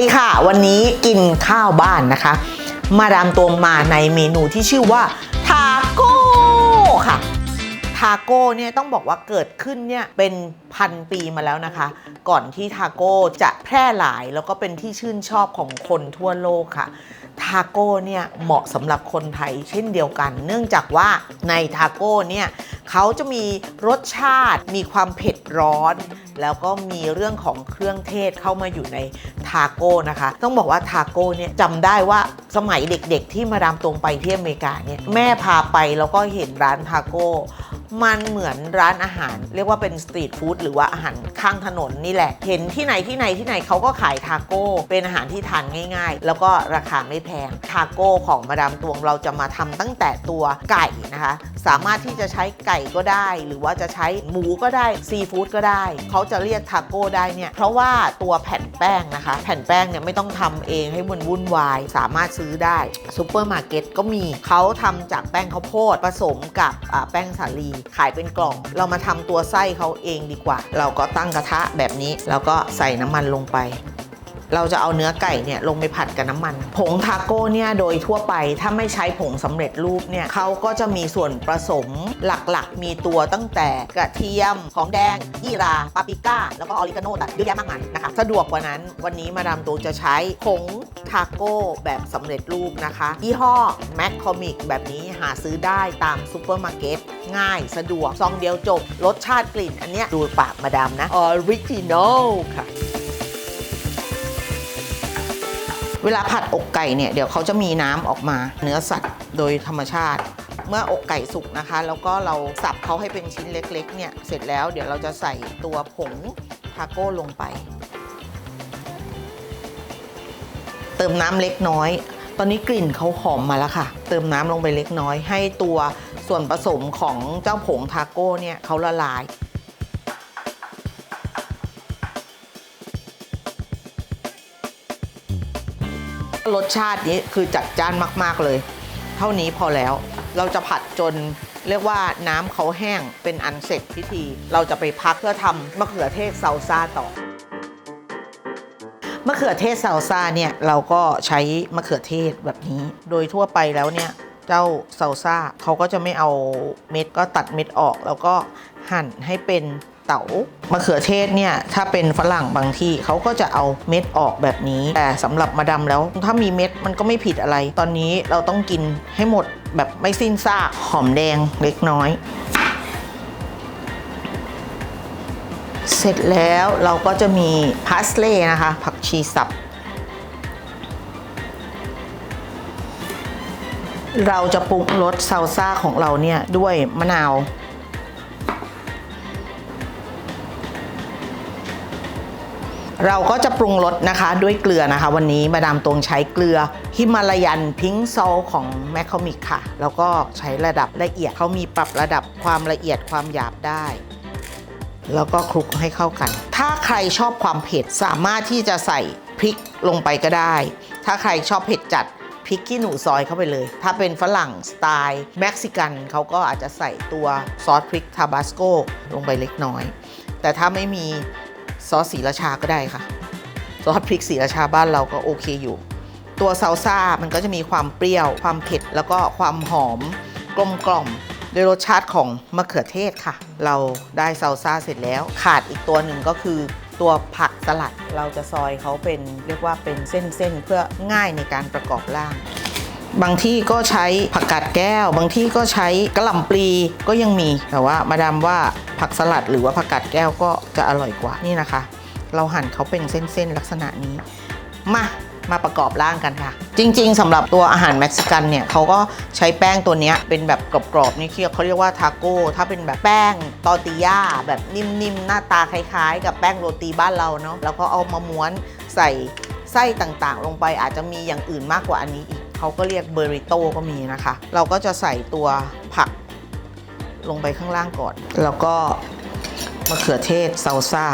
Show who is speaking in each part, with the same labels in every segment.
Speaker 1: สวัสดีค่ะ วันนี้กินข้าวบ้านนะคะ มาดามตัวมาในเมนูที่ชื่อว่าทาโก้ค่ะทาโก้เนี่ยต้องบอกว่าเกิดขึ้นเนี่ยเป็นพันปีมาแล้วนะคะ ก่อนที่ทาโก้จะแพร่หลายแล้วก็เป็นที่ชื่นชอบของคนทั่วโลกค่ะาโก้เนี่ยเหมาะสำหรับคนไทยเช่นเดียวกัน เนื่องจากว่าในทาโก้เนี่ยเขาจะมีรสชาติ มีความเผ็ดร้อน แล้วก็มีเรื่องของเครื่องเทศเข้ามาอยู่ในทาโก้นะคะ ต้องบอกว่าทาโก้เนี่ยจำได้ว่าสมัยเด็กๆ ที่มาดามตรงไปที่อเมริกาเนี่ยแม่พาไปแล้วก็เห็นร้านทาโก้ มันเหมือนร้านอาหาร เรียกว่าเป็นสตรีทฟู้ดหรือว่าอาหารข้างถนนนี่แหละ เห็นที่ไหนที่ไหนที่ไหนเขาก็ขายทาโก้ เป็นอาหารที่ทานง่าย ๆ แล้วก็ราคาไม่แพง ทาโก้ของมาดามตวงเราจะมาทำตั้งแต่ตัวไก่นะคะ สามารถที่จะใช้ไก่ก็ได้ หรือว่าจะใช้หมูก็ได้ซีฟู้ดก็ได้ เขาจะเรียกทาโก้ได้เนี่ยเพราะว่าตัวแผ่นแป้งนะคะ แผ่นแป้งเนี่ยไม่ต้องทำเองให้มันวุ่นวาย สามารถซื้อได้ซูเปอร์มาร์เก็ตก็มีเขาทำจากแป้งข้าวโพดผสมกับแป้งสาลีขายเป็นกล่อง เรามาทำตัวไส้เขาเองดีกว่า เราก็ตั้งกระทะแบบนี้ แล้วก็ใส่น้ำมันลงไป เราจะเอาเนื้อไก่เนี่ยลงไปผัดกับน้ำมัน ผงทาโก้เนี่ยโดยทั่วไปถ้าไม่ใช้ผงสำเร็จรูปเนี่ยเขาก็จะมีส่วนผสมหลักๆ มีตัวตั้งแต่กระเทียมของแดงยี่ราปาปริก้า แล้วก็ออริกาโนตัดเยอะแยะมากมายนะคะสะดวกกว่านั้นวันนี้มาดามตูจะใช้ผงทาโก้แบบสำเร็จรูปนะคะ ยี่ห้อแมคคอมิกแบบนี้หาซื้อได้ตามซูเปอร์มาร์เก็ตง่ายสะดวกซองเดียวจบรสชาติกลิ่น อันเนี้ยดูปากมาดามนะออริจินอลค่ะ เวลาผัดอกไก่เนี่ยเดี๋ยวเขาจะมีน้ำออกมา เนื้อสัตว์โดยธรรมชาติ เมื่ออกไก่สุกนะคะ แล้วก็เราสับเขาให้เป็นชิ้นเล็กๆเนี่ยเสร็จแล้วเดี๋ยวเราจะใส่ตัวผงทาโก้ลงไป เติมน้ำเล็กน้อย ตอนนี้กลิ่นเขาหอมมาแล้วค่ะ เติมน้ำลงไปเล็กน้อย ให้ตัวส่วนผสมของเจ้าผงทาโก้เนี่ยเขาละลาย รสชาตินี้คือจัดจ้านมาก ๆ เลย เท่านี้พอแล้ว เราจะผัดจนเรียกว่าน้ำเขาแห้งเป็นอันเสร็จพิธี เราจะไปพักเพื่อทำมะเขือเทศซาลซ่าต่อมะเขือเทศซาลซ่าเนี่ยเราก็ใช้มะเขือเทศแบบนี้ โดยทั่วไปแล้วเนี่ยเจ้าซาลซ่าเขาก็จะไม่เอาเม็ดก็ตัดเม็ดออก แล้วก็หั่นให้เป็น เต๋ามะเขือเทศเนี่ยถ้าเป็นฝรั่งบางที่เขาก็จะเอาเม็ดออกแบบนี้ แต่สำหรับมาดามแล้ว ถ้ามีเม็ดมันก็ไม่ผิดอะไร ตอนนี้เราต้องกินให้หมดแบบไม่สิ้นซากหอมแดงเล็กน้อย เสร็จแล้วเราก็จะมีพาสเล่นะคะ ผักชีสับเราจะปรุงรสซาลซ่าของเราเนี่ย ด้วยมะนาว เราก็จะปรุงรสนะคะด้วยเกลือนะคะ วันนี้มาดามตวงใช้เกลือฮิมาลายันพิงซอลของแมคคอมิกค่ะ แล้วก็ใช้ระดับละเอียดเขามีปรับระดับความละเอียดความหยาบได้ แล้วก็คลุกให้เข้ากัน ถ้าใครชอบความเผ็ดสามารถที่จะใส่พริกลงไปก็ได้ ถ้าใครชอบเผ็ดจัดพริกขี้หนูซอยเข้าไปเลย ถ้าเป็นฝรั่งสไตล์เม็กซิกันเขาก็อาจจะใส่ตัวซอสพริกทาบาสโกลงไปเล็กน้อย แต่ถ้าไม่มี ซอสสีราชาก็ได้ค่ะ ซอสพริกสีราชาบ้านเราก็โอเคอยู่ ตัวซาลซ่ามันก็จะมีความเปรี้ยว ความเผ็ด แล้วก็ความหอมกลมกล่อมด้วยรสชาติของมะเขือเทศค่ะ เราได้ซาลซ่าเสร็จแล้ว ขาดอีกตัวหนึ่งก็คือตัวผักสลัด เราจะซอยเขาเป็นเรียกว่าเป็นเส้นๆ เพื่อง่ายในการประกอบร่างบางที่ก็ใช้ผักกาดแก้ว บางที่ก็ใช้กระหล่ำปลีก็ยังมีแต่ว่ามาดามว่า ผักสลัดหรือว่าผักกาดแก้วก็จะอร่อยกว่านี่นะคะ เราหั่นเขาเป็นเส้นๆลักษณะนี้ มามาประกอบร่างกันค่ะ จริง ๆสำหรับตัวอาหารเม็กซิกันเนี่ยเขาก็ใช้แป้งตัวนี้เป็นแบบกรอบๆนี่เขาเรียกว่าทาโก้ถ้าเป็นแบบแป้งตอร์ติย่าแบบนิ่มๆ หน้าตาคล้ายๆ กับแป้งโรตีบ้านเราเนาะแล้วก็เอามาม้วนใส่ไส้ต่างๆ ลงไปอาจจะมีอย่างอื่นมากกว่าอันนี้อีกเขาก็เรียกเบอริโต้ก็มีนะคะ เราก็จะใส่ตัวผัก ลงไปข้างล่างก่อน แล้วก็มะเขือเทศซาลซ่า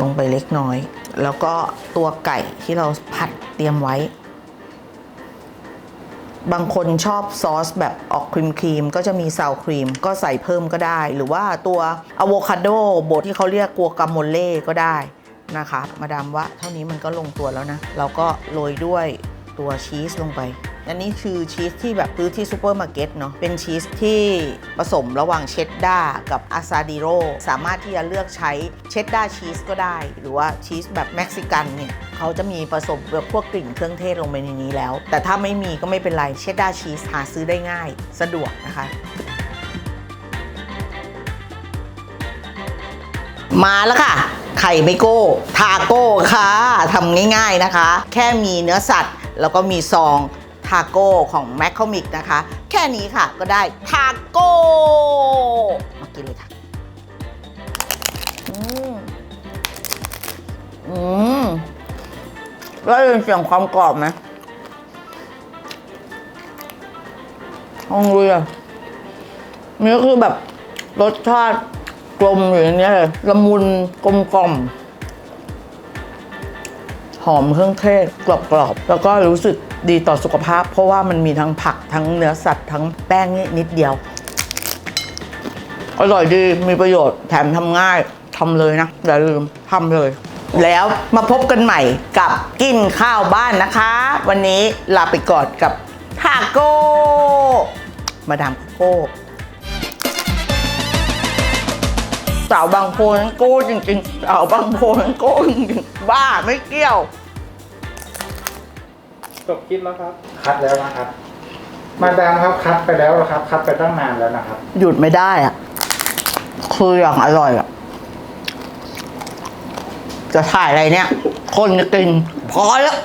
Speaker 1: ลงไปเล็กน้อย แล้วก็ตัวไก่ที่เราผัดเตรียมไว้ บางคนชอบซอสแบบออกครีมครีมก็จะมีซาวครีมก็ใส่เพิ่มก็ได้ หรือว่าตัวอะโวคาโดบดที่เขาเรียกกัวกาโมเล่ก็ได้นะคะ มาดามว่าเท่านี้มันก็ลงตัวแล้วนะ เราก็โรยด้วย ตัวชีสลงไป อันนี้คือชีสที่แบบซื้อที่ซูเปอร์มาร์เก็ตเนาะ เป็นชีสที่ผสมระหว่างเชดดาร์กับอาซาดิโรสามารถที่จะเลือกใช้เชดดาร์ชีสก็ได้ หรือว่าชีสแบบเม็กซิกันเนี่ยเขาจะมีผสมแบบพวกกลิ่นเครื่องเทศลงไปในนี้แล้ว แต่ถ้าไม่มีก็ไม่เป็นไร เชดดาร์ชีสหาซื้อได้ง่าย สะดวกนะคะมาแล้วค่ะ ไข่ไมโก้ ทาโก้ค่ะทำง่ายๆนะคะ แค่มีเนื้อสัตว์ แล้วก็มีซองทาโก้ของแมคคอมิกนะคะ แค่นี้ค่ะก็ได้ทาโก้มากินเลยค่ะอืมอืมแล้วได้ยินเสียงความกรอบไหมลองดูอะนี่ก็คือแบบรสชาติกลมอยู่ในนี้เลยละมุนกลมกล่อม อมเครื่องเทศกรอบๆ แล้วก็รู้สึกดีต่อสุขภาพ เพราะว่ามันมีทั้งผักทั้งเนื้อสัตว์ทั้งแป้งนิดเดียว อร่อยดีมีประโยชน์แถมทำง่ายทำเลยนะ อย่าลืมทำเลย แล้วมาพบกันใหม่กับกินข้าวบ้านนะคะ วันนี้ลาไปก่อนกับทาโก้ มาดามโก้สาวบางโพนั้นโก้จริงๆสาวบางโพนั้นโก้จริงๆบ้าไม่เกี่ยว
Speaker 2: จบคลิปแล้วครับ คัดแล้วนะครับ มาดามครับคัดไปแล้วนะครับ คัดไปตั้งนานแล้วนะครับ
Speaker 1: หยุดไม่ได้อะคืออย่างอร่อยอะจะถ่ายอะไรเนี่ย คนจะกินพอแล้ว